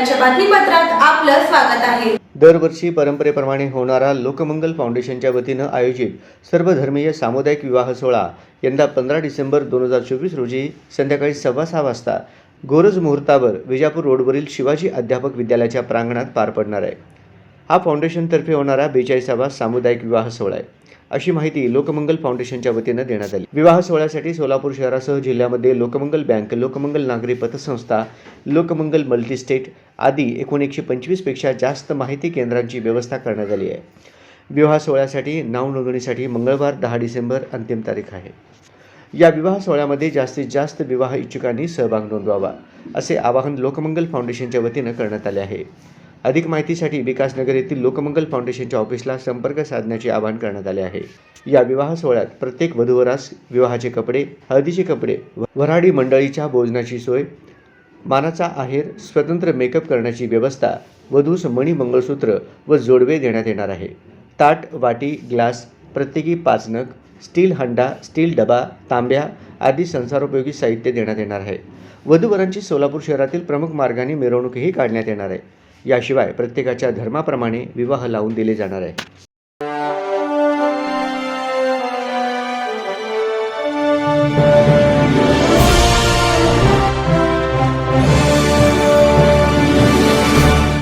आपलं स्वागत आहे. दरवर्षी परंपरेप्रमाणे होणारा लोकमंगल फाउंडेशनच्या वतीनं आयोजित सर्वधर्मीय सामुदायिक विवाह सोहळा यंदा पंधरा डिसेंबर दोन हजार चोवीस रोजी संध्याकाळी सव्वा सहा वाजता गोरज मुहूर्तावर विजापूर रोडवरील शिवाजी अध्यापक विद्यालयाच्या प्रांगणात पार पडणार आहे. हा फाउंडेशनतर्फे होणारा बेचाळीसावा सामुदायिक विवाह सोहळा आहे. अशी माहिती लोकमंगल फाउंडेशनच्या वतीनं देण्यात आली. विवाह सोहळ्यासाठी सोलापूर शहरासह जिल्ह्यामध्ये लोकमंगल बँक लोकमंगल नागरी पतसंस्था लोकमंगल मल्टीस्टेट आदी एकूण एकशे पंचवीसपेक्षा जास्त माहिती केंद्रांची व्यवस्था करण्यात आली आहे. विवाह सोहळ्यासाठी नाव नोंदणीसाठी मंगळवार दहा डिसेंबर अंतिम तारीख आहे. या विवाह सोहळ्यामध्ये जास्तीत जास्त विवाह इच्छुकांनी सहभाग नोंदवावा असे आवाहन लोकमंगल फाउंडेशनच्या वतीनं करण्यात आले आहे. अधिक माहितीसाठी विकासनगर येथील लोकमंगल फाउंडेशनच्या ऑफिसला संपर्क साधण्याचे आवाहन करण्यात आले आहे. या विवाह सोहळ्यात प्रत्येक वधूवरास विवाहाचे कपडे हळदीचे कपडे व- वऱ्हाडी मंडळीच्या भोजनाची सोय मानाचा आहेर स्वतंत्र मेकअप करण्याची व्यवस्था वधूस मणी मंगळसूत्र व जोडवे देण्यात येणार आहे. ताट वाटी ग्लास प्रत्येकी पाच नग स्टील हंडा स्टील डबा तांब्या आदी संसारोपयोगी साहित्य देण्यात येणार आहे. वधूवरांची सोलापूर शहरातील प्रमुख मार्गाने मिरवणूकही काढण्यात येणार आहे. याशिवाय प्रत्येकाच्या धर्माप्रमाणे विवाह लावून दिले जाणार आहे.